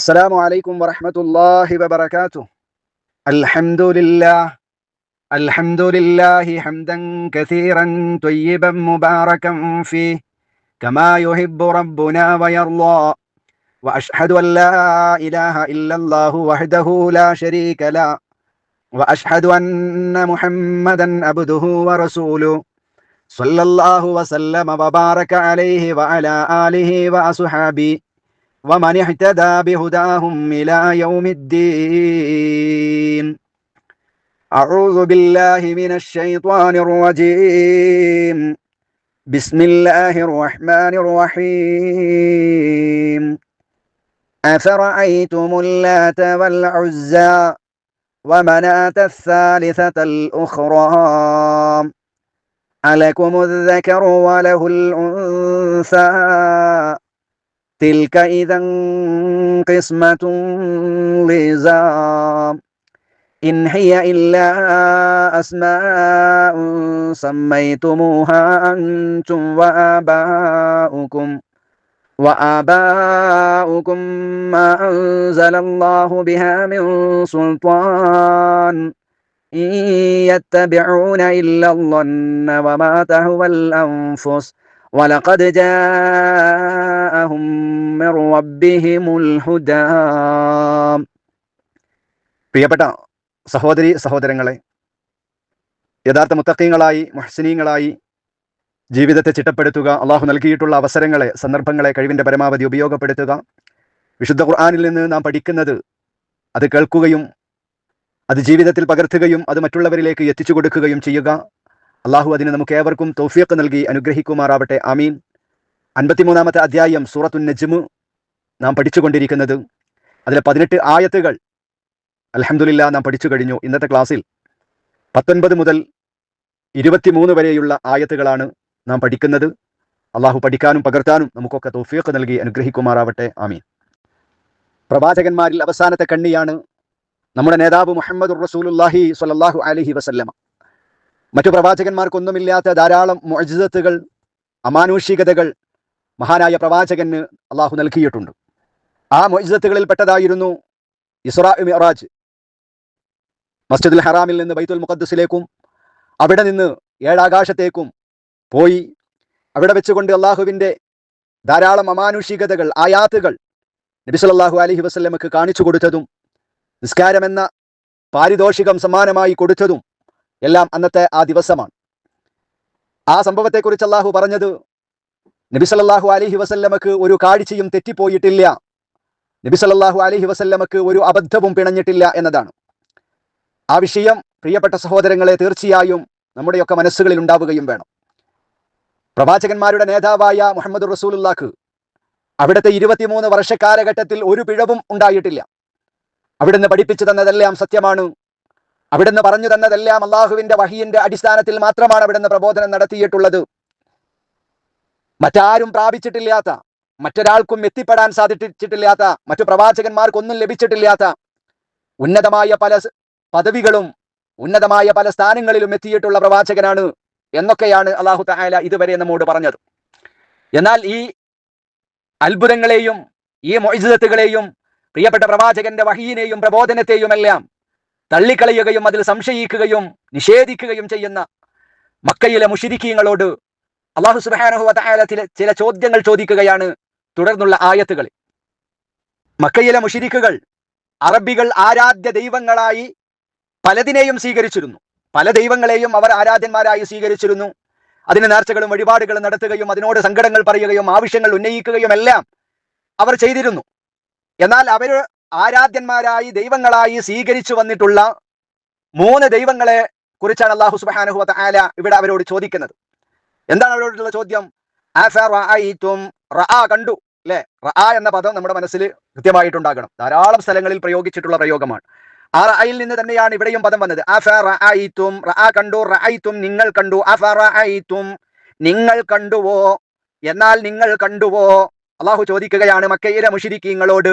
السلام عليكم ورحمة الله وبركاته. الحمد لله. الحمد لله حمدا كثيرا طيبا مباركا فيه. كما يحب ربنا ويرضى. وأشهد أن لا إله إلا الله وحده لا شريك له. وأشهد أن محمدا عبده ورسوله. صلى الله وسلم وبارك عليه وعلى آله وأصحابه. ومن اهتدى بهداهم إلى يوم الدين. أعوذ بالله من الشيطان الرجيم. بسم الله الرحمن الرحيم. أفرأيتم اللات والعزى ومناة الثالثة الأخرى؟ ألكم الذكر وله الأنثى؟ تلك إذا قسمة ضيزى إن هي إلا أسماء سميتموها أنتم وآباؤكم وآباؤكم ما أنزل الله بها من سلطان إن يتبعون إلا الظن وما تهوى الأنفس ولقد جاءهم من ربهم الهدى പ്രിയപ്പെട്ട സഹോദരി സഹോദരങ്ങളെ യഥാർത്ഥ മുത്തക്കീങ്ങളായി മുഹ്സിനീങ്ങളായി ജീവിതത്തെ ചിട്ടപ്പെടുത്തുക അള്ളാഹു നൽകിയിട്ടുള്ള അവസരങ്ങളെ സന്ദർഭങ്ങളെ കഴിവിൻ്റെ പരമാവധി ഉപയോഗപ്പെടുത്തുക വിശുദ്ധ ഖുർആാനിൽ നിന്ന് നാം പഠിക്കുന്നത് അത് കേൾക്കുകയും അത് ജീവിതത്തിൽ പകർത്തുകയും അത് മറ്റുള്ളവരിലേക്ക് എത്തിച്ചു കൊടുക്കുകയും ചെയ്യുക അള്ളാഹു അതിന് നമുക്ക് ഏവർക്കും തൗഫീഖ് നൽകി അനുഗ്രഹിക്കുമാറാവട്ടെ. അമീൻ അൻപത്തിമൂന്നാമത്തെ അധ്യായം സൂറത്തുൻ നജ്മു നാം പഠിച്ചുകൊണ്ടിരിക്കുന്നത്. അതിലെ പതിനെട്ട് ആയത്തുകൾ അലഹമുല്ല നാം പഠിച്ചു കഴിഞ്ഞു. ഇന്നത്തെ ക്ലാസ്സിൽ പത്തൊൻപത് മുതൽ ഇരുപത്തിമൂന്ന് വരെയുള്ള ആയത്തുകളാണ് നാം പഠിക്കുന്നത്. അള്ളാഹു പഠിക്കാനും പകർത്താനും നമുക്കൊക്കെ തൗഫീഖ് നൽകി അനുഗ്രഹിക്കുമാറാവട്ടെ. ആമീൻ. പ്രവാചകന്മാരിൽ അവസാനത്തെ കണ്ണിയാണ് നമ്മുടെ നേതാവ് മുഹമ്മദ് റസൂലുല്ലാഹി സ്വല്ലല്ലാഹു അലഹി വസല്ലമ. മറ്റു പ്രവാചകന്മാർക്കൊന്നുമില്ലാത്ത ധാരാളം മൊഴിജിതത്തുകൾ അമാനുഷികതകൾ മഹാനായ പ്രവാചകന് അള്ളാഹു നൽകിയിട്ടുണ്ട്. ആ മൊഴിജിതത്തുകളിൽ പെട്ടതായിരുന്നു ഇസ്രാ മിറാജ് മസ്ജിദുൽ ഹറാമിൽ നിന്ന് ബൈത്തുൽ മുഖദ്സിലേക്കും അവിടെ നിന്ന് ഏഴാകാശത്തേക്കും പോയി. അവിടെ വെച്ചുകൊണ്ട് അള്ളാഹുവിന്റെ ധാരാളം അമാനുഷികതകൾ ആയാത്തുകൾ നബിസലല്ലാഹു അലഹി വസ്ല്ലമക്ക് കാണിച്ചു കൊടുത്തതും നിസ്കാരമെന്ന പാരിതോഷികം സമ്മാനമായി കൊടുത്തതും എല്ലാം അന്നത്തെ ആ ദിവസമാണ്. ആ സംഭവത്തെക്കുറിച്ച് അള്ളാഹു പറഞ്ഞത് നബിസല്ലാഹു അലഹി വസല്ലമക്ക് ഒരു കാഴ്ചയും തെറ്റിപ്പോയിട്ടില്ല. നബിസല്ലാഹു അലഹി വസല്ലമക്ക് ഒരു അബദ്ധവും പിണഞ്ഞിട്ടില്ല എന്നതാണ്. ആ വിഷയം പ്രിയപ്പെട്ട സഹോദരങ്ങളെ തീർച്ചയായും നമ്മുടെയൊക്കെ മനസ്സുകളിൽ ഉണ്ടാവുകയും വേണം. പ്രവാചകന്മാരുടെ നേതാവായ മുഹമ്മദ് റസൂലുല്ലാക്ക് അവിടുത്തെ ഇരുപത്തിമൂന്ന് വർഷ കാലഘട്ടത്തിൽ ഒരു പിഴവും ഉണ്ടായിട്ടില്ല. അവിടുന്ന് പഠിപ്പിച്ചു തന്നതെല്ലാം സത്യമാണ്. അവിടുന്ന് പറഞ്ഞു തന്നതെല്ലാം അള്ളാഹുവിന്റെ വഹിയിന്റെ അടിസ്ഥാനത്തിൽ മാത്രമാണ് അവിടുന്ന് പ്രബോധനം നടത്തിയിട്ടുള്ളത്. മറ്റാരും പ്രാപിച്ചിട്ടില്ലാത്ത മറ്റൊരാൾക്കും എത്തിപ്പെടാൻ സാധിച്ചിട്ടില്ലാത്ത മറ്റു പ്രവാചകന്മാർക്കൊന്നും ലഭിച്ചിട്ടില്ലാത്ത ഉന്നതമായ പല പദവികളും ഉന്നതമായ പല സ്ഥാനങ്ങളിലും എത്തിയിട്ടുള്ള പ്രവാചകനാണ് എന്നൊക്കെയാണ് അള്ളാഹു തായാല ഇതുവരെ നമ്മോട് പറഞ്ഞത്. എന്നാൽ ഈ അത്ഭുതങ്ങളെയും ഈ മൊയ്സത്തുകളെയും പ്രിയപ്പെട്ട പ്രവാചകന്റെ വഹീനെയും പ്രബോധനത്തെയും എല്ലാം തള്ളിക്കളയുകയും അതിൽ സംശയിക്കുകയും നിഷേധിക്കുകയും ചെയ്യുന്ന മക്കയിലെ മുഷിരിക്കീങ്ങളോട് അള്ളാഹു സുബാനഹു തായാല ചില ചില ചോദ്യങ്ങൾ ചോദിക്കുകയാണ് തുടർന്നുള്ള ആയത്തുകളിൽ. മക്കയിലെ മുഷിരിക്കുകൾ അറബികൾ ആരാധ്യ ദൈവങ്ങളായി പലതിനെയും സ്വീകരിച്ചിരുന്നു. പല ദൈവങ്ങളെയും അവർ ആരാധ്യന്മാരായി സ്വീകരിച്ചിരുന്നു. അതിന് നേർച്ചകളും വഴിപാടുകളും നടത്തുകയും അതിനോട് സങ്കടങ്ങൾ പറയുകയും ആവശ്യങ്ങൾ ഉന്നയിക്കുകയും എല്ലാം അവർ ചെയ്തിരുന്നു. എന്നാൽ അവർ ആരാധ്യന്മാരായി ദൈവങ്ങളായി സ്വീകരിച്ചു വന്നിട്ടുള്ള മൂന്ന് ദൈവങ്ങളെ കുറിച്ചാണ് അള്ളാഹു സുബാനുഹു ആല ഇവിടെ അവരോട് ചോദിക്കുന്നത്. എന്താണ് അവരോടുള്ള ചോദ്യം? കണ്ടു അല്ലെ? റഅ എന്ന പദം നമ്മുടെ മനസ്സിൽ കൃത്യമായിട്ടുണ്ടാകണം. ധാരാളം സ്ഥലങ്ങളിൽ പ്രയോഗിച്ചിട്ടുള്ള പ്രയോഗമാണ്. ആ റഅയിൽ നിന്ന് തന്നെയാണ് ഇവിടെയും പദം വന്നത്. റഅ കണ്ടു റഅയ്തും നിങ്ങൾ കണ്ടു. അഫറഅയ്തും നിങ്ങൾ കണ്ടുവോ? എന്നാൽ നിങ്ങൾ കണ്ടുവോ? അള്ളാഹു ചോദിക്കുകയാണ് മക്കയിലെ മുഷിരിക്കീങ്ങളോട്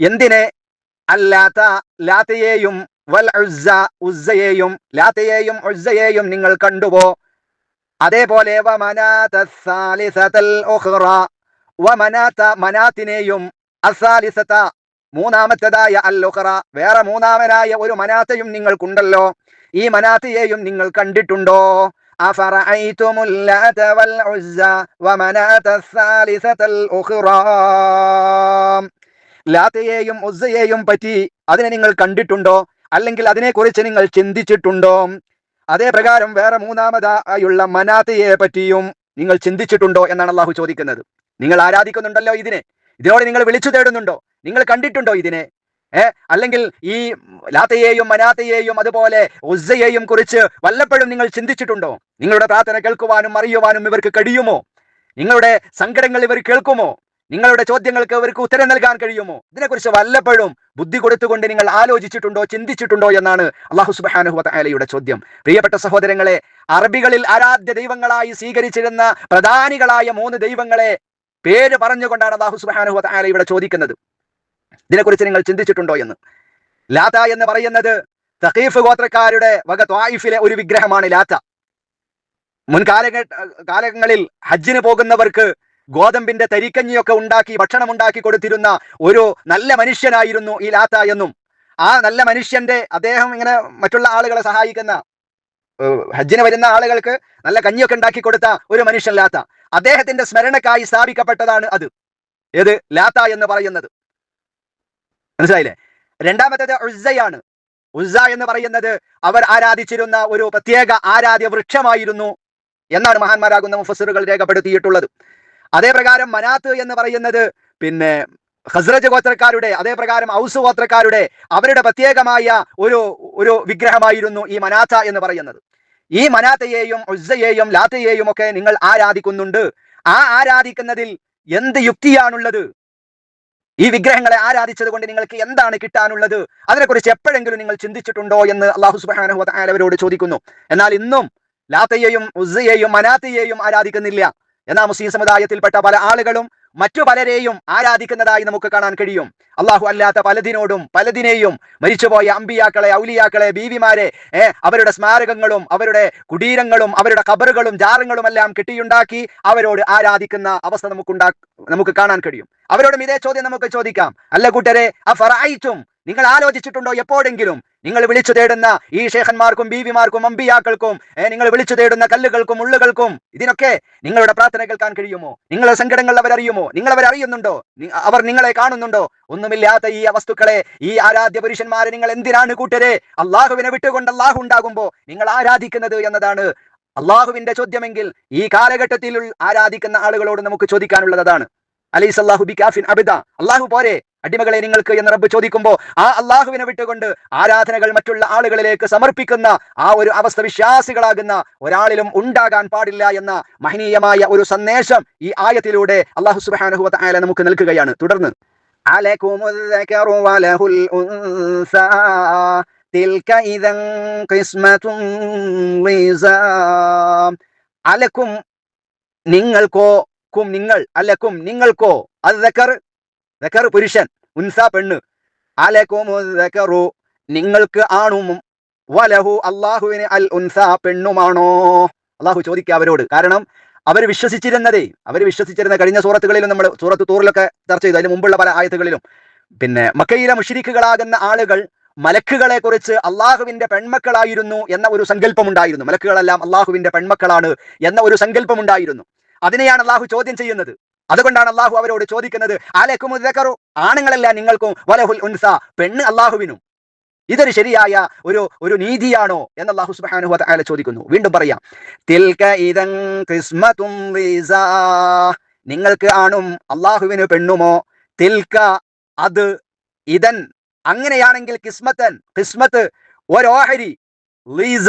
എന്തിനെ? അല്ലാത്ത ലാത്തയെയും വൽ ഉസ്സ ഉസ്സയെയും ലാത്തയെയും ഉസ്സയെയും നിങ്ങൾ കണ്ടുപോ അതേപോലെ മനാത്തിനെയും അസാലിസത മൂന്നാമത്തേതായ ഉഖറ വേറെ മൂന്നാമനായ ഒരു മനാത്തയും നിങ്ങൾക്കുണ്ടല്ലോ. ഈ മനാത്തയെയും നിങ്ങൾ കണ്ടിട്ടുണ്ടോ? ലാത്തയെയും ഒസയെയും പറ്റി അതിനെ നിങ്ങൾ കണ്ടിട്ടുണ്ടോ? അല്ലെങ്കിൽ അതിനെക്കുറിച്ച് നിങ്ങൾ ചിന്തിച്ചിട്ടുണ്ടോ? അതേ പ്രകാരം വേറെ മൂന്നാമതായുള്ള മനാത്തയെ പറ്റിയും നിങ്ങൾ ചിന്തിച്ചിട്ടുണ്ടോ എന്നാണ് അള്ളാഹു ചോദിക്കുന്നത്. നിങ്ങൾ ആരാധിക്കുന്നുണ്ടല്ലോ ഇതിനെ? ഇതിനോട് നിങ്ങൾ വിളിച്ചു തേടുന്നുണ്ടോ? നിങ്ങൾ കണ്ടിട്ടുണ്ടോ ഇതിനെ? ഏ? അല്ലെങ്കിൽ ഈ ലാത്തയെയും മനാത്തയെയും അതുപോലെ ഉസ്സയെയും കുറിച്ച് വല്ലപ്പോഴും നിങ്ങൾ ചിന്തിച്ചിട്ടുണ്ടോ? നിങ്ങളുടെ പ്രാർത്ഥന കേൾക്കുവാനും അറിയുവാനും ഇവർക്ക് കഴിയുമോ? നിങ്ങളുടെ സങ്കടങ്ങൾ ഇവർ കേൾക്കുമോ? നിങ്ങളുടെ ചോദ്യങ്ങൾക്ക് അവർക്ക് ഉത്തരം നൽകാൻ കഴിയുമോ? ഇതിനെക്കുറിച്ച് വല്ലപ്പോഴും ബുദ്ധി കൊടുത്തുകൊണ്ട് നിങ്ങൾ ആലോചിച്ചിട്ടുണ്ടോ ചിന്തിച്ചിട്ടുണ്ടോ എന്നാണ് അള്ളാഹു സുബാനുഹുലയുടെ ചോദ്യം. പ്രിയപ്പെട്ട സഹോദരങ്ങളെ അറബികളിൽ ആരാധ്യ ദൈവങ്ങളായി സ്വീകരിച്ചിരുന്ന പ്രധാനികളായ മൂന്ന് ദൈവങ്ങളെ പേര് പറഞ്ഞുകൊണ്ടാണ് അള്ളാഹു ഇവിടെ ചോദിക്കുന്നത്. ഇതിനെക്കുറിച്ച് നിങ്ങൾ ചിന്തിച്ചിട്ടുണ്ടോ എന്ന്. ലാത്ത എന്ന് പറയുന്നത് തഖീഫ് ഗോത്രക്കാരുടെ വക ത്വായിഫിലെ ഒരു വിഗ്രഹമാണ് ലാത്ത. മുൻകാല കാലങ്ങളിൽ ഹജ്ജിന് പോകുന്നവർക്ക് ഗോതമ്പിന്റെ തരിക്കഞ്ഞിയൊക്കെ ഉണ്ടാക്കി ഭക്ഷണം ഉണ്ടാക്കി കൊടുത്തിരുന്ന ഒരു നല്ല മനുഷ്യനായിരുന്നു ഈ ലാത്ത എന്നും. ആ നല്ല മനുഷ്യന്റെ അദ്ദേഹം ഇങ്ങനെ മറ്റുള്ള ആളുകളെ സഹായിക്കുന്ന ഹജ്ജിന് വരുന്ന ആളുകൾക്ക് നല്ല കഞ്ഞിയൊക്കെ ഉണ്ടാക്കി കൊടുത്ത ഒരു മനുഷ്യൻ ലാത്ത. അദ്ദേഹത്തിന്റെ സ്മരണക്കായി സ്ഥാപിക്കപ്പെട്ടതാണ് അത്. ഏത്? ലാത്ത എന്ന് പറയുന്നത്. മനസ്സിലായില്ലേ? രണ്ടാമത്തേത് ഉസ്സയാണ്. ഉസ്സ എന്ന് പറയുന്നത് അവർ ആരാധിച്ചിരുന്ന ഒരു പ്രത്യേക ആരാധ്യ വൃക്ഷമായിരുന്നു എന്നാണ് മഹാന്മാരാകുന്ന മുഫസറുകൾ രേഖപ്പെടുത്തിയിട്ടുള്ളത്. അതേ പ്രകാരം മനാത്ത് എന്ന് പറയുന്നത് പിന്നെ ഹസ്രജ് ഗോത്രക്കാരുടെ അതേപ്രകാരം ഔസ് ഗോത്രക്കാരുടെ അവരുടെ പ്രത്യേകമായ ഒരു ഒരു വിഗ്രഹമായിരുന്നു ഈ മനാത്ത എന്ന് പറയുന്നത്. ഈ മനാത്തയെയും ഉസ്സയെയും ലാത്തയെയും ഒക്കെ നിങ്ങൾ ആരാധിക്കുന്നുണ്ട്. ആ ആരാധിക്കുന്നതിൽ എന്ത് യുക്തിയാണുള്ളത്? ഈ വിഗ്രഹങ്ങളെ ആരാധിച്ചത് കൊണ്ട് നിങ്ങൾക്ക് എന്താണ് കിട്ടാനുള്ളത്? അതിനെക്കുറിച്ച് എപ്പോഴെങ്കിലും നിങ്ങൾ ചിന്തിച്ചിട്ടുണ്ടോ എന്ന് അള്ളാഹു സുബാനഹു അവരോട് ചോദിക്കുന്നു. എന്നാൽ ഇന്നും ലാത്തയെയും ഉസ്സയെയും മനാത്തയെയും ആരാധിക്കുന്നില്ല. എന്നാൽ മുസ്ലിം സമുദായത്തിൽപ്പെട്ട പല ആളുകളും മറ്റു പലരെയും ആരാധിക്കുന്നതായി നമുക്ക് കാണാൻ കഴിയും. അള്ളാഹു അല്ലാത്ത പലതിനോടും പലതിനെയും മരിച്ചുപോയ അമ്പിയാക്കളെ ഔലിയാക്കളെ ബീവിമാരെ അവരുടെ സ്മാരകങ്ങളും അവരുടെ കുടീരങ്ങളും അവരുടെ കബറുകളും ജാറങ്ങളും എല്ലാം കെട്ടിയുണ്ടാക്കി അവരോട് ആരാധിക്കുന്ന അവസ്ഥ നമുക്കുണ്ടാ നമുക്ക് കാണാൻ കഴിയും. അവരോടും ഇതേ ചോദ്യം നമുക്ക് ചോദിക്കാം. അല്ല കൂട്ടരെ ആ ഫറായിച്ചും നിങ്ങൾ ആലോചിച്ചിട്ടുണ്ടോ എപ്പോഴെങ്കിലും? നിങ്ങൾ വിളിച്ചു തേടുന്ന ഈ ഷേഖന്മാർക്കും ബീവിമാർക്കും അമ്പിയാക്കൾക്കും നിങ്ങൾ വിളിച്ചു തേടുന്ന കല്ലുകൾക്കും ഉള്ളുകൾക്കും ഇതിനൊക്കെ നിങ്ങളുടെ പ്രാർത്ഥന കേൾക്കാൻ കഴിയുമോ? നിങ്ങളുടെ സങ്കടങ്ങൾ അവരറിയുമോ? നിങ്ങൾ അവരറിയുന്നുണ്ടോ? അവർ നിങ്ങളെ കാണുന്നുണ്ടോ? ഒന്നുമില്ലാത്ത ഈ വസ്തുക്കളെ ഈ ആരാധ്യ പുരുഷന്മാരെ നിങ്ങൾ എന്തിനാണ് കൂട്ടരെ? അള്ളാഹുവിനെ വിട്ടുകൊണ്ട് അള്ളാഹു ഉണ്ടാകുമ്പോ നിങ്ങൾ ആരാധിക്കുന്നത് എന്നതാണ് അള്ളാഹുവിന്റെ ചോദ്യമെങ്കിൽ ഈ കാലഘട്ടത്തിൽ ആരാധിക്കുന്ന ആളുകളോട് നമുക്ക് ചോദിക്കാനുള്ളത് അതാണ്. അലൈസ് അള്ളാഹു ബികാഫിൻ അബിദ. അള്ളാഹു പോരെ അടിമകളെ നിങ്ങൾക്ക് എന്ന് റബ്ബ് ചോദിക്കുമ്പോൾ ആ അള്ളാഹുവിനെ വിട്ടുകൊണ്ട് ആരാധനകൾ മറ്റുള്ള ആളുകളിലേക്ക് സമർപ്പിക്കുന്ന ആ ഒരു അവസ്ഥ വിശ്വാസികളാകുന്ന ഒരാളിലും ഉണ്ടാകാൻ പാടില്ല എന്ന മഹനീയമായ ഒരു സന്ദേശം ഈ ആയത്തിലൂടെ അള്ളാഹു സുബ്ഹാനഹു വ തആല നമുക്ക് നൽകുകയാണ്. തുടർന്ന് അലക്കും നിങ്ങൾക്കോ ക്കും നിങ്ങൾ അലക്കും നിങ്ങൾക്കോ. അത് പുരുഷൻ ഉൻസ പെണ്ണ്. അലക്കും ദക്കറു നിങ്ങൾക്ക് ആണും വലഹു അള്ളാഹുവിന് അൽ ഉൻസ പെണ്ണുമാണോ? അള്ളാഹു ചോദിക്കുക അവരോട്. കാരണം അവർ വിശ്വസിച്ചിരുന്നതേ അവർ വിശ്വസിച്ചിരുന്ന കഴിഞ്ഞ സൂറത്തുകളിലും നമ്മൾ സൂറത്ത് തൂറിലൊക്കെ ചർച്ച ചെയ്തു. അതിന് മുമ്പുള്ള പല ആയത്തുകളിലും. പിന്നെ മക്കയിലെ മുഷിരിക്കുകളാകുന്ന ആളുകൾ മലക്കുകളെ കുറിച്ച് അള്ളാഹുവിന്റെ പെൺമക്കളായിരുന്നു എന്ന ഒരു സങ്കല്പമുണ്ടായിരുന്നു. മലക്കുകളെല്ലാം അള്ളാഹുവിന്റെ പെൺമക്കളാണ് എന്ന ഒരു സങ്കല്പം ഉണ്ടായിരുന്നു അതിനെയാണ് അള്ളാഹു ചോദ്യം ചെയ്യുന്നത്. അതുകൊണ്ടാണ് അള്ളാഹു അവരോട് ചോദിക്കുന്നത് ആലേക്കും ആണുങ്ങളല്ല നിങ്ങൾക്കും വലഹുൽ ഉൻസ പെണ്ണ് അള്ളാഹുവിനും ഇതൊരു ശരിയായ ഒരു ഒരു നീതിയാണോ എന്ന് അള്ളാഹു സുബ്ഹാനഹു വതആല ചോദിക്കുന്നു. വീണ്ടും പറയാം. തിൽക ഇദൻ നിങ്ങൾക്ക് ആണും അള്ളാഹുവിന് പെണ്ണുമോ? തിൽക അത് ഇതൻ അങ്ങനെയാണെങ്കിൽ കിസ്മത്തൻ കിസ്മത്ത് ഒരോഹരി ലീസ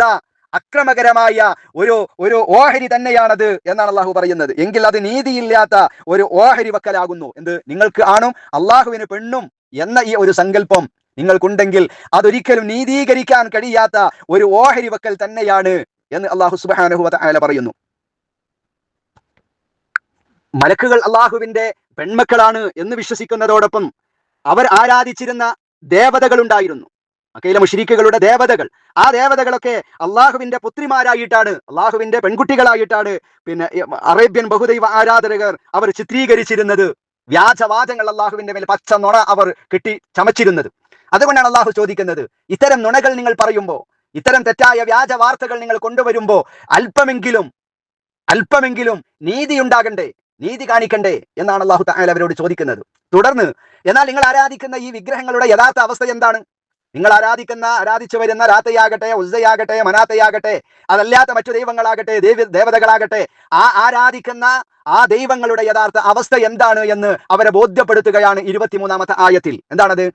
അക്രമകരമായ ഒരു ഒരു ഓഹരി തന്നെയാണത് എന്നാണ് അള്ളാഹു പറയുന്നത്. എങ്കിൽ അത് നീതിയില്ലാത്ത ഒരു ഓഹരി വക്കലാകുന്നു എന്ത് നിങ്ങൾക്ക് ആണും അള്ളാഹുവിന് പെണ്ണും എന്ന ഈ ഒരു സങ്കല്പം നിങ്ങൾക്കുണ്ടെങ്കിൽ അതൊരിക്കലും നീതീകരിക്കാൻ കഴിയാത്ത ഒരു ഓഹരി വക്കൽ തന്നെയാണ് എന്ന് അള്ളാഹു സുബ്ഹാനഹു വതആല പറയുന്നു. മലക്കുകൾ അള്ളാഹുവിന്റെ പെൺമക്കളാണ് എന്ന് വിശ്വസിക്കുന്നതോടൊപ്പം അവർ ആരാധിച്ചിരുന്ന ദേവതകൾ ഉണ്ടായിരുന്നു മക്കയിലെ മുഷിരിക്കുകളുടെ ദേവതകൾ. ആ ദേവതകളൊക്കെ അള്ളാഹുവിന്റെ പുത്രിമാരായിട്ടാണ് അള്ളാഹുവിന്റെ പെൺകുട്ടികളായിട്ടാണ്. പിന്നെ അറേബ്യൻ ബഹുദൈവ ആരാധകർ അവർ ചിത്രീകരിച്ചിരുന്നത്. വ്യാജവാദങ്ങൾ അള്ളാഹുവിന്റെ മേൽ പച്ച നുണ അവർ കിട്ടി ചമച്ചിരുന്നത്. അതുകൊണ്ടാണ് അള്ളാഹു ചോദിക്കുന്നത് ഇത്തരം നുണകൾ നിങ്ങൾ പറയുമ്പോൾ ഇത്തരം തെറ്റായ വ്യാജ വാർത്തകൾ നിങ്ങൾ കൊണ്ടുവരുമ്പോ അല്പമെങ്കിലും അല്പമെങ്കിലും നീതി ഉണ്ടാകണ്ടേ നീതി കാണിക്കണ്ടേ എന്നാണ് അള്ളാഹു താങ്കൾ അവരോട് ചോദിക്കുന്നത്. തുടർന്ന് എന്നാൽ നിങ്ങൾ ആരാധിക്കുന്ന ഈ വിഗ്രഹങ്ങളുടെ യഥാർത്ഥ അവസ്ഥ എന്താണ്? നിങ്ങൾ ആരാധിക്കുന്ന ആരാധിച്ചു വരുന്ന രാത്തയാകട്ടെ ഉസ്സയാകട്ടെ മനാത്തയാകട്ടെ അതല്ലാത്ത മറ്റു ദൈവങ്ങളാകട്ടെ ദേവി ദേവതകളാകട്ടെ ആ ആരാധിക്കുന്ന ആ ദൈവങ്ങളുടെ യഥാർത്ഥ അവസ്ഥ എന്താണ് എന്ന് അവരെ ബോധ്യപ്പെടുത്തുകയാണ് ഇരുപത്തിമൂന്നാമത്തെ ആയത്തിൽ. എന്താണത്?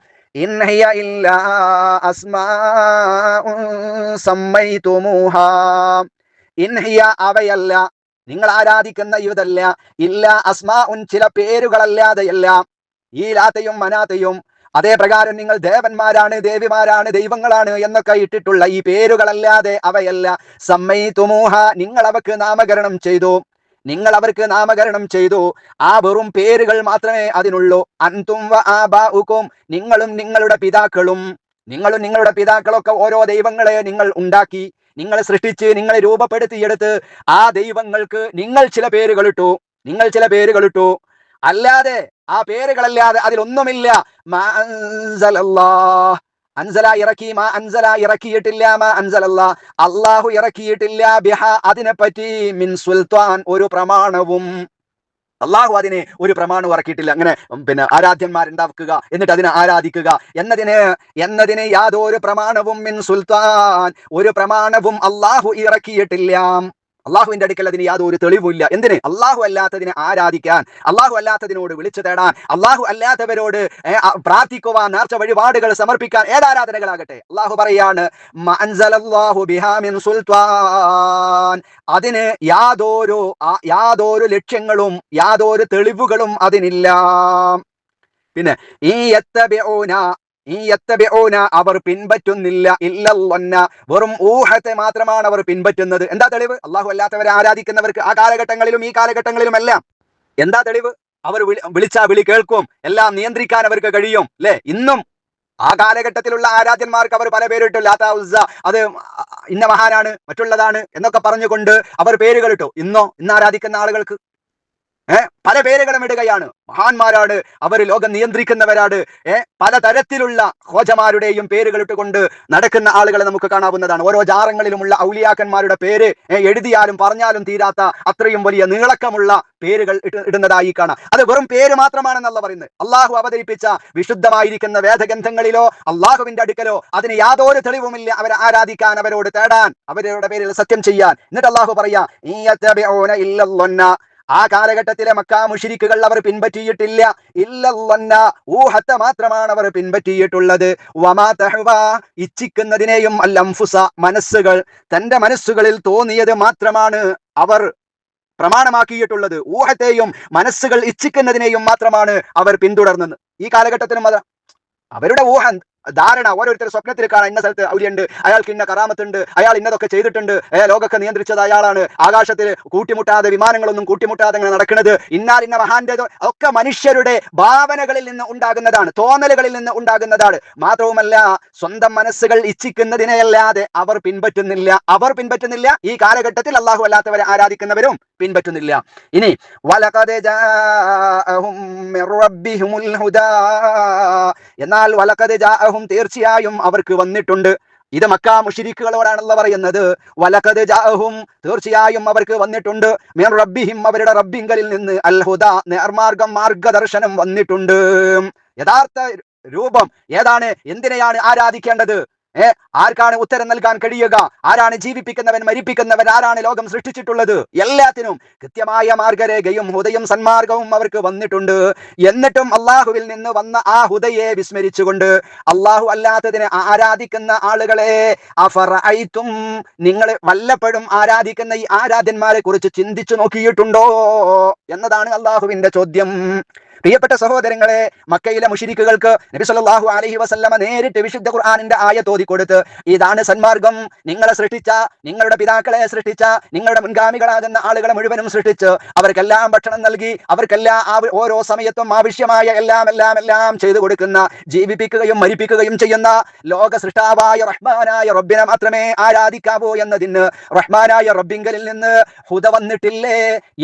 അവയല്ല നിങ്ങൾ ആരാധിക്കുന്ന ഇതല്ല ഇല്ല അസ്മാ ഉൻ ചില പേരുകളല്ലാതെയല്ല ഈ ലാത്തയും മനാത്തയും അതേ പ്രകാരം നിങ്ങൾ ദേവന്മാരാണ് ദേവിമാരാണ് ദൈവങ്ങളാണ് എന്നൊക്കെ ഇട്ടിട്ടുള്ള ഈ പേരുകളല്ലാതെ അവയല്ല. സമ്മൈ തുമൂഹ നിങ്ങൾ അവക്ക് നാമകരണം ചെയ്തു. നിങ്ങൾ അവർക്ക് നാമകരണം ചെയ്തു. ആ വെറും പേരുകൾ മാത്രമേ അതിനുള്ളൂ. അന്തും ആബാഉക്കും നിങ്ങളും നിങ്ങളുടെ പിതാക്കളും. നിങ്ങളും നിങ്ങളുടെ പിതാക്കളൊക്കെ ഓരോ ദൈവങ്ങളെ നിങ്ങൾ ഉണ്ടാക്കി. നിങ്ങൾ സൃഷ്ടിച്ച് നിങ്ങളെ രൂപപ്പെടുത്തിയെടുത്ത് ആ ദൈവങ്ങൾക്ക് നിങ്ങൾ ചില പേരുകൾ ഇട്ടു. നിങ്ങൾ ചില പേരുകൾ ഇട്ടു. അല്ലാതെ ആ പേരുകളല്ലാതെ അതിലൊന്നുമില്ല. അൻസല ഇറക്കി മാ അൻസല ഇറക്കിയിട്ടില്ല മാ അൻസലല്ല അള്ളാഹു ഇറക്കിയിട്ടില്ല ബിഹ അതിനെപ്പറ്റി മിൻ സുൽത്താൻ ഒരു പ്രമാണവും. അള്ളാഹു അതിനെ ഒരു പ്രമാണം ഇറക്കിയിട്ടില്ല. അങ്ങനെ പിന്നെ ആരാധ്യന്മാരുണ്ടാക്കുക എന്നിട്ട് അതിനെ ആരാധിക്കുക. എന്നതിന് എന്നതിന് യാതൊരു പ്രമാണവും മിൻ സുൽത്താൻ. ഒരു പ്രമാണവും അള്ളാഹു ഇറക്കിയിട്ടില്ല. അള്ളാഹുവിന്റെ അടുക്കൽ അതിന് യാതൊരു തെളിവില്ല എന്തിന്? അള്ളാഹു അല്ലാത്തതിനെ ആരാധിക്കാൻ അള്ളാഹു അല്ലാത്തതിനോട് വിളിച്ചു തേടാൻ അള്ളാഹു അല്ലാത്തവരോട് പ്രാർത്ഥിക്കുവാൻ നേർച്ച വഴിപാടുകൾ സമർപ്പിക്കാൻ ഏതാരാധനകളാകട്ടെ? അള്ളാഹു പറയാണ് "മ ബിഹാ മിൻ സുൽത്താൻ. അതിന് യാതൊരു യാതൊരു ലക്ഷ്യങ്ങളും യാതൊരു തെളിവുകളും അതിനില്ല. പിന്നെ ഈ അവർ പിൻപറ്റുന്നില്ല ഇല്ലല്ലൊന്ന. വെറും ഊഹത്തെ മാത്രമാണ് അവർ പിൻപറ്റുന്നത്. എന്താ തെളിവ്? അള്ളാഹു അല്ലാത്തവരെ ആരാധിക്കുന്നവർക്ക് ആ കാലഘട്ടങ്ങളിലും ഈ കാലഘട്ടങ്ങളിലും എല്ലാം എന്താ തെളിവ്? അവർ വിളിച്ചാ വിളി കേൾക്കും എല്ലാം നിയന്ത്രിക്കാൻ അവർക്ക് കഴിയും അല്ലെ ഇന്നും ആ കാലഘട്ടത്തിലുള്ള ആരാധ്യന്മാർക്ക് അവർ പല പേരിട്ടു. ലാത്ത അത് ഇന്ന മഹാനാണ് മറ്റുള്ളതാണ് എന്നൊക്കെ പറഞ്ഞുകൊണ്ട് അവർ പേരുകളിട്ടു ഇന്നോ ഇന്ന് ആരാധിക്കുന്ന ആളുകൾക്ക് പല പേരുകളും ഇടുകയാണ്. മഹാന്മാരാണ് അവർ ലോകം നിയന്ത്രിക്കുന്നവരാണ്. പല പലതരത്തിലുള്ള ഹോജമാരുടെയും പേരുകൾ ഇട്ടുകൊണ്ട് നടക്കുന്ന ആളുകളെ നമുക്ക് കാണാവുന്നതാണ്. ഓരോ ജാറങ്ങളിലുമുള്ള ഔലിയാക്കന്മാരുടെ പേര് എഴുതിയാലും പറഞ്ഞാലും തീരാത്ത അത്രയും വലിയ നീളക്കമുള്ള പേരുകൾ ഇടുന്നതായി കാണാം. അത് വെറും പേര് മാത്രമാണെന്നല്ല പറയുന്നത്. അള്ളാഹു അവതരിപ്പിച്ച വിശുദ്ധമായിരിക്കുന്ന വേദഗ്രന്ഥങ്ങളിലോ അള്ളാഹുവിന്റെ അടുക്കലോ അതിന് യാതൊരു തെളിവുമില്ല അവരെ ആരാധിക്കാൻ അവരോട് തേടാൻ അവരുടെ പേരിൽ സത്യം ചെയ്യാൻ. എന്നിട്ട് അള്ളാഹു പറയാ "ഈ യത്തബിഊന ഇല്ലല്ലൊന്ന ആ കാലഘട്ടത്തിലെ മക്കാ മുഷിരിക്കുകൾ അവർ പിൻപറ്റിയിട്ടില്ല. ഇല്ലല്ലന്ന ഊഹത്തെ മാത്രമാണ് അവർ പിൻപറ്റിയിട്ടുള്ളത്. വമാ തഹ്വ ഇച്ഛിക്കുന്നതിനെയും അല്ലംഫുസ മനസ്സുകൾ. തന്റെ മനസ്സുകളിൽ തോന്നിയത് മാത്രമാണ് അവർ പ്രമാണമാക്കിയിട്ടുള്ളത്. ഊഹത്തെയും മനസ്സുകൾ ഇച്ഛിക്കുന്നതിനെയും മാത്രമാണ് അവർ പിന്തുടർന്നത്. ഈ കാലഘട്ടത്തിലും അവരുടെ ഊഹം ധാരണ. ഓരോരുത്തർ സ്വപ്നത്തിൽ കാണാൻ ഇന്ന സ്ഥലത്ത് അവരുണ്ട് അയാൾക്ക് ഇന്ന കറാമത്തുണ്ട് അയാൾ ഇന്നതൊക്കെ ചെയ്തിട്ടുണ്ട്. ഏ ലോകമൊക്കെ നിയന്ത്രിച്ചത് അയാളാണ്. ആകാശത്തിൽ കൂട്ടിമുട്ടാതെ വിമാനങ്ങളൊന്നും കൂട്ടിമുട്ടാതെ അങ്ങനെ നടക്കുന്നത്. ഇന്നാൽ ഇന്ന മഹാന്റെ ഒക്കെ മനുഷ്യരുടെ ഭാവനകളിൽ നിന്ന് ഉണ്ടാകുന്നതാണ് തോന്നലുകളിൽ നിന്ന് ഉണ്ടാകുന്നതാണ്. മാത്രവുമല്ല സ്വന്തം മനസ്സുകൾ ഇച്ഛിക്കുന്നതിനെയല്ലാതെ അവർ പിൻപറ്റുന്നില്ല. അവർ പിൻപറ്റുന്നില്ല. ഈ കാലഘട്ടത്തിൽ അള്ളാഹു അല്ലാത്തവരെ ആരാധിക്കുന്നവരും പിൻപറ്റുന്നില്ല. ഇനി എന്നാൽ ജാഅഹും തീർച്ചയായും അവർക്ക് വന്നിട്ടുണ്ട്. ഇത് മക്ക മുഷിരിക്കുകളോടാണല്ലോ പറയുന്നത്. വലക്കത് ജാഹും തീർച്ചയായും അവർക്ക് വന്നിട്ടുണ്ട്. മേർ റബ്ബിഹിം അവരുടെ റബ്ബിങ്കലിൽ നിന്ന് അൽഹുദ നേർമാർഗം മാർഗദർശനം വന്നിട്ടുണ്ട്. യഥാർത്ഥ രൂപം ഏതാണ്? എന്തിനെയാണ് ആരാധിക്കേണ്ടത്? ആർക്കാണ് ഉത്തരം നൽകാൻ കഴിയുക? ആരാണ് ജീവിപ്പിക്കുന്നവൻ മരിപ്പിക്കുന്നവൻ ആരാണ് ലോകം സൃഷ്ടിച്ചിട്ടുള്ളത്? എല്ലാത്തിനും കൃത്യമായ മാർഗരേഖയും ഹുദയും സന്മാർഗവും അവർക്ക് വന്നിട്ടുണ്ട്. എന്നിട്ടും അള്ളാഹുവിൽ നിന്ന് വന്ന ആ ഹുദയെ വിസ്മരിച്ചുകൊണ്ട് അള്ളാഹു അല്ലാത്തതിനെ ആരാധിക്കുന്ന ആളുകളെ അഫറഅയ്തും നിങ്ങൾ വല്ലപ്പോഴും ആരാധിക്കുന്ന ഈ ആരാധ്യന്മാരെ കുറിച്ച് ചിന്തിച്ചു നോക്കിയിട്ടുണ്ടോ? എന്നതാണ് അള്ളാഹുവിന്റെ ചോദ്യം. പ്രിയപ്പെട്ട സഹോദരങ്ങളെ മക്കയിലെ മുഷിരിക്കുകൾക്ക് നബി സല്ലല്ലാഹു അലൈഹി വസല്ലമ നേരിട്ട് വിശുദ്ധ ഖുർആാനിന്റെ ആയ തോതി കൊടുത്ത് ഇതാണ് സന്മാർഗം. നിങ്ങളെ സൃഷ്ടിച്ച നിങ്ങളുടെ പിതാക്കളെ സൃഷ്ടിച്ച നിങ്ങളുടെ മുൻഗാമികളാകുന്ന ആളുകളെ മുഴുവനും സൃഷ്ടിച്ച് അവർക്കെല്ലാം ഭക്ഷണം നൽകി അവർക്കെല്ലാം ഓരോ സമയത്തും ആവശ്യമായ എല്ലാം എല്ലാം എല്ലാം ചെയ്തു കൊടുക്കുന്ന ജീവിപ്പിക്കുകയും മരിപ്പിക്കുകയും ചെയ്യുന്ന ലോക സൃഷ്ടാവായ റഹ്മാനായ റബ്ബിനെ മാത്രമേ ആരാധിക്കാവൂ എന്നതിന് റഹ്മാനായ റബ്ബിങ്കലിൽ നിന്ന് ഹുദ വന്നിട്ടില്ലേ?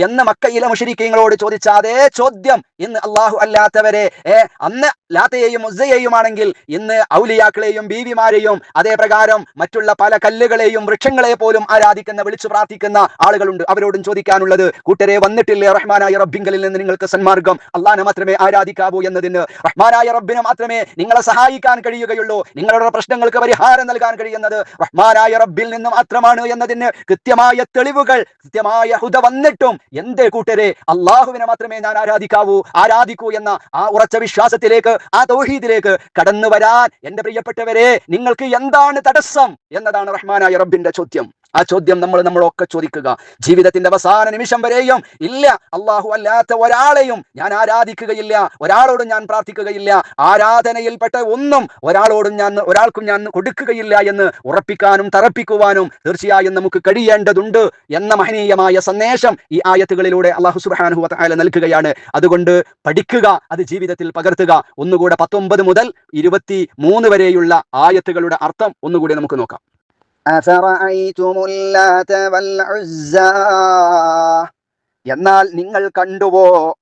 എന്ന് മക്കയിലെ മുഷരിക്കങ്ങളോട് ചോദിച്ച അതേ ചോദ്യം ഇന്ന് അള്ളാഹു അല്ലാത്തവരെ അന്ന് ലാത്തയെയും ഉസ്സയെയുമാണെങ്കിൽ ഇന്ന് ഔലിയാക്കളെയും ബീവിമാരെയും അതേ പ്രകാരം മറ്റുള്ള പല കല്ലുകളെയും വൃക്ഷങ്ങളെ പോലും ആരാധിക്കുന്ന വിളിച്ചു പ്രാർത്ഥിക്കുന്ന ആളുകളുണ്ട് അവരോടും ചോദിക്കാനുള്ളത് കൂട്ടരെ വന്നിട്ടില്ലേ റഹ്മാനായ റബ്ബിങ്കലിൽ നിന്ന് നിങ്ങൾക്ക് സന്മാർഗം? അള്ളാഹിനെ മാത്രമേ ആരാധിക്കാവൂ എന്നതിന്. റഹ്മാനായ റബ്ബിനെ മാത്രമേ നിങ്ങളെ സഹായിക്കാൻ കഴിയുകയുള്ളൂ. നിങ്ങളുടെ പ്രശ്നങ്ങൾക്ക് പരിഹാരം നൽകാൻ കഴിയുന്നത് റഹ്മാനായ റബ്ബിൽ നിന്ന് മാത്രമാണ് എന്നതിന് കൃത്യമായ തെളിവുകൾ കൃത്യമായ ഹുദ വന്നിട്ടും എന്തേ കൂട്ടരെ അള്ളാഹുവിനെ മാത്രമേ ഞാൻ ആരാധിക്കാവൂ? ആരാധിക്കൂ എന്ന ആ ഉറച്ച വിശ്വാസത്തിലേക്ക് ആ തൗഹീദിലേക്ക് കടന്നു വരാൻ എന്റെ പ്രിയപ്പെട്ടവരെ നിങ്ങൾക്ക് എന്താണ് തടസ്സം എന്നതാണ് റഹ്മാനായ റബ്ബിന്റെ ചോദ്യം. ആ ചോദ്യം നമ്മൾ നമ്മളൊക്കെ ചോദിക്കുക. ജീവിതത്തിന്റെ അവസാന നിമിഷം വരെയും ഇല്ല. അള്ളാഹു അല്ലാത്ത ഒരാളെയും ഞാൻ ആരാധിക്കുകയില്ല. ഒരാളോടും ഞാൻ പ്രാർത്ഥിക്കുകയില്ല. ആരാധനയിൽപ്പെട്ട ഒന്നും ഒരാളോടും ഞാൻ ഒരാൾക്കും ഞാൻ കൊടുക്കുകയില്ല എന്ന് ഉറപ്പിക്കാനും തറപ്പിക്കുവാനും തീർച്ചയായും നമുക്ക് കഴിയേണ്ടതുണ്ട് എന്ന മഹനീയമായ സന്ദേശം ഈ ആയത്തുകളിലൂടെ അള്ളാഹു സുബാനുഹു തായാല നൽകുകയാണ്. അതുകൊണ്ട് പഠിക്കുക അത് ജീവിതത്തിൽ പകർത്തുക. ഒന്നുകൂടെ പത്തൊമ്പത് മുതൽ ഇരുപത്തി മൂന്ന് വരെയുള്ള ആയത്തുകളുടെ അർത്ഥം ഒന്നുകൂടി നമുക്ക് നോക്കാം. എന്നാൽ നിങ്ങൾ കണ്ടുവോ?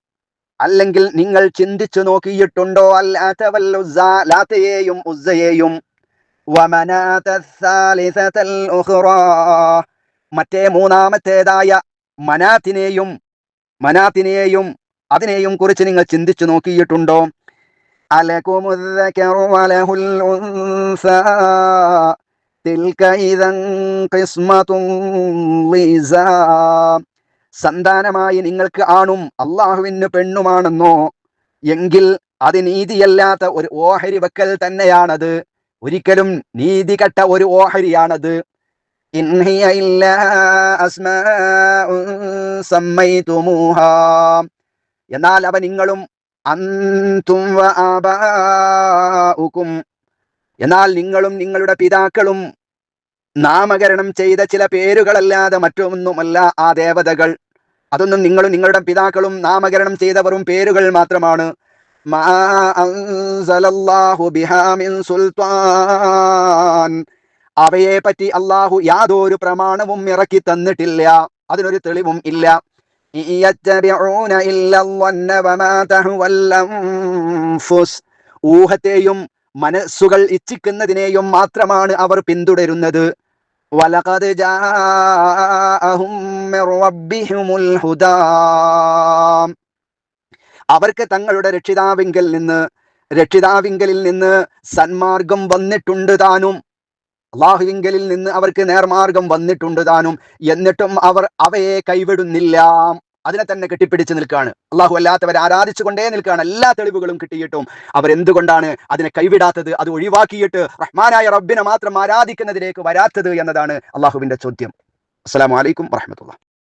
അല്ലെങ്കിൽ നിങ്ങൾ ചിന്തിച്ചു നോക്കിയിട്ടുണ്ടോ? ലാത്തയെയും ഉസ്സയെയും. മറ്റേ മൂന്നാമത്തേതായ മനാത്തിനെയും മനാത്തിനെയും അതിനെയും കുറിച്ച് നിങ്ങൾ ചിന്തിച്ചു നോക്കിയിട്ടുണ്ടോ? അലകുമുദ്ദ തിൽക ഇതൻ സന്താനമായി നിങ്ങൾക്ക് ആണും അള്ളാഹുവിന് പെണ്ണുമാണെന്നോ? എങ്കിൽ അത് നീതിയല്ലാത്ത ഒരു ഓഹരി വെക്കൽ തന്നെയാണത്. ഒരിക്കലും നീതി കെട്ട ഒരു ഓഹരിയാണത്. എന്നാൽ അവ നിങ്ങളും അന്തും എന്നാൽ നിങ്ങളും നിങ്ങളുടെ പിതാക്കളും നാമകരണം ചെയ്ത ചില പേരുകളല്ലാതെ മറ്റൊന്നുമല്ല ആ ദേവതകൾ. അതൊന്നും നിങ്ങളും നിങ്ങളുടെ പിതാക്കളും നാമകരണം ചെയ്ത വെറും പേരുകൾ മാത്രമാണ്. അവയെ പറ്റി അള്ളാഹു യാതൊരു പ്രമാണവും ഇറക്കി തന്നിട്ടില്ല. അതിനൊരു തെളിവും ഇല്ല. ഊഹത്തെയും മനസ്സുകൾ ഇച്ഛിക്കുന്നതിനെയും മാത്രമാണ് അവർ പിന്തുടരുന്നത് ولقد جاءهم من ربهم الهدى അവർക്ക് തങ്ങളുടെ രക്ഷിതാവിങ്കൽ നിന്ന് രക്ഷിതാവിങ്കലിൽ നിന്ന് സന്മാർഗം വന്നിട്ടുണ്ട് താനും അള്ളാഹുവിങ്കലിൽ നിന്ന് അവർക്ക് നേർമാർഗം വന്നിട്ടുണ്ട് താനും എന്നിട്ടും അവർ അവയെ കൈവിടുന്നില്ല അതിനെ തന്നെ കെട്ടിപ്പിടിച്ച് നിൽക്കുകയാണ്. അള്ളാഹു അല്ലാത്തവരെ ആരാധിച്ചുകൊണ്ടേ നിൽക്കുകയാണ്. എല്ലാ തെളിവുകളും കിട്ടിയിട്ടും അവർ അവരെന്തുകൊണ്ടാണ് അതിനെ കൈവിടാത്തത്? അത് ഒഴിവാക്കിയിട്ട് റഹ്മാനായ റബ്ബിനെ മാത്രം ആരാധിക്കുന്നതിലേക്ക് വരാത്തത് എന്നതാണ് അള്ളാഹുവിന്റെ ചോദ്യം. അസ്സാം അലൈക്കും വറഹമത്തുള്ള